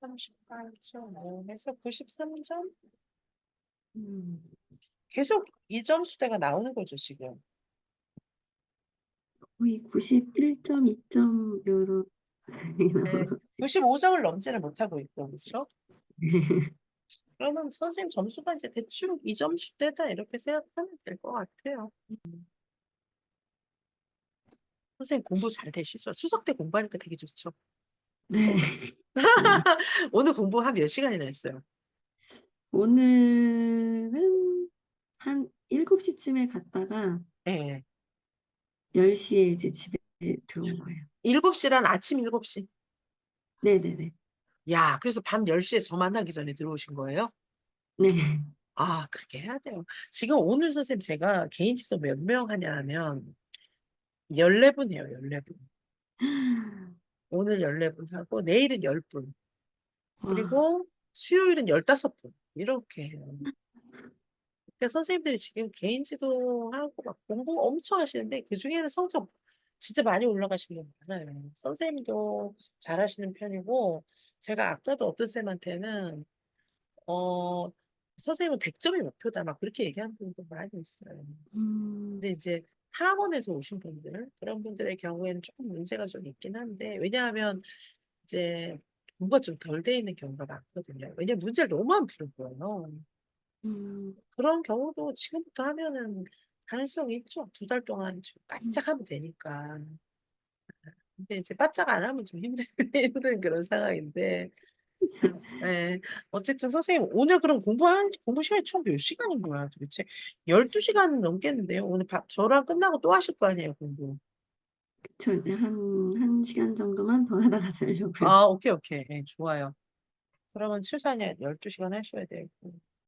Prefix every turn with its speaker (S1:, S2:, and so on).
S1: 138.5에서 93점?
S2: 음,
S1: 계속 이 점수대가 나오는 거죠, 지금.
S2: 거의 91.2점 요로
S1: 네. 95점을 넘지는 못하고 있고, 그렇죠? 그러면 선생님 점수가 이제 대충 이 점수대다 이렇게 생각하면 될 것 같아요. 선생님 공부 잘 되시죠? 추석 때 공부하니까 되게 좋죠.
S2: 네.
S1: 오늘 공부 한 몇 시간이나 했어요?
S2: 오늘은 한 7시쯤에 갔다가
S1: 예.
S2: 10시에 이제 집에 들어온 거예요.
S1: 7시란 아침 7시.
S2: 네네네.
S1: 야, 그래서 밤 10시에 저 만나기 전에 들어오신 거예요?
S2: 네.
S1: 아, 그렇게 해야 돼요. 지금 오늘 선생님 제가 개인 지도 몇 명 하냐 하면 14분 해요, 14분. 오늘 14분 하고 내일은 10분.
S2: 와,
S1: 그리고 수요일은 15분. 이렇게 해요. 그러니까 선생님들이 지금 개인 지도하고 막 공부 엄청 하시는데 그중에는 성적 진짜 많이 올라가신 분 많아요. 선생님도 잘하시는 편이고 제가 아까도 어떤 쌤한테는 어 선생님은 100점이 목표다 막 그렇게 얘기하는 분도 많이 있어요.
S2: 음,
S1: 근데 이제 학원에서 오신 분들 그런 분들의 경우에는 조금 문제가 좀 있긴 한데 왜냐하면 이제 공부가 좀 덜 돼 있는 경우가 많거든요. 왜냐면 문제를 너무 안 푸는 거예요.
S2: 음,
S1: 그런 경우도 지금부터 하면은 가능성이 있죠. 두달 동안 좀 바짝 하면 되니까. 근데 이제 바짝 안 하면 좀 힘든, 힘든 그런 상황인데. 참, 예. 어쨌든 선생님, 오늘 그럼 공부한, 공부 시간이 총 몇 시간인 거야, 도대체? 12시간 넘겠는데요? 오늘 밥, 저랑 끝나고 또 하실 거 아니에요, 공부.
S2: 그쵸. 이제 한, 한 시간 정도만 더 하다가 자려고요.
S1: 아, 오케이, 오케이. 예, 좋아요. 그러면 최소한 12시간 하셔야 되고.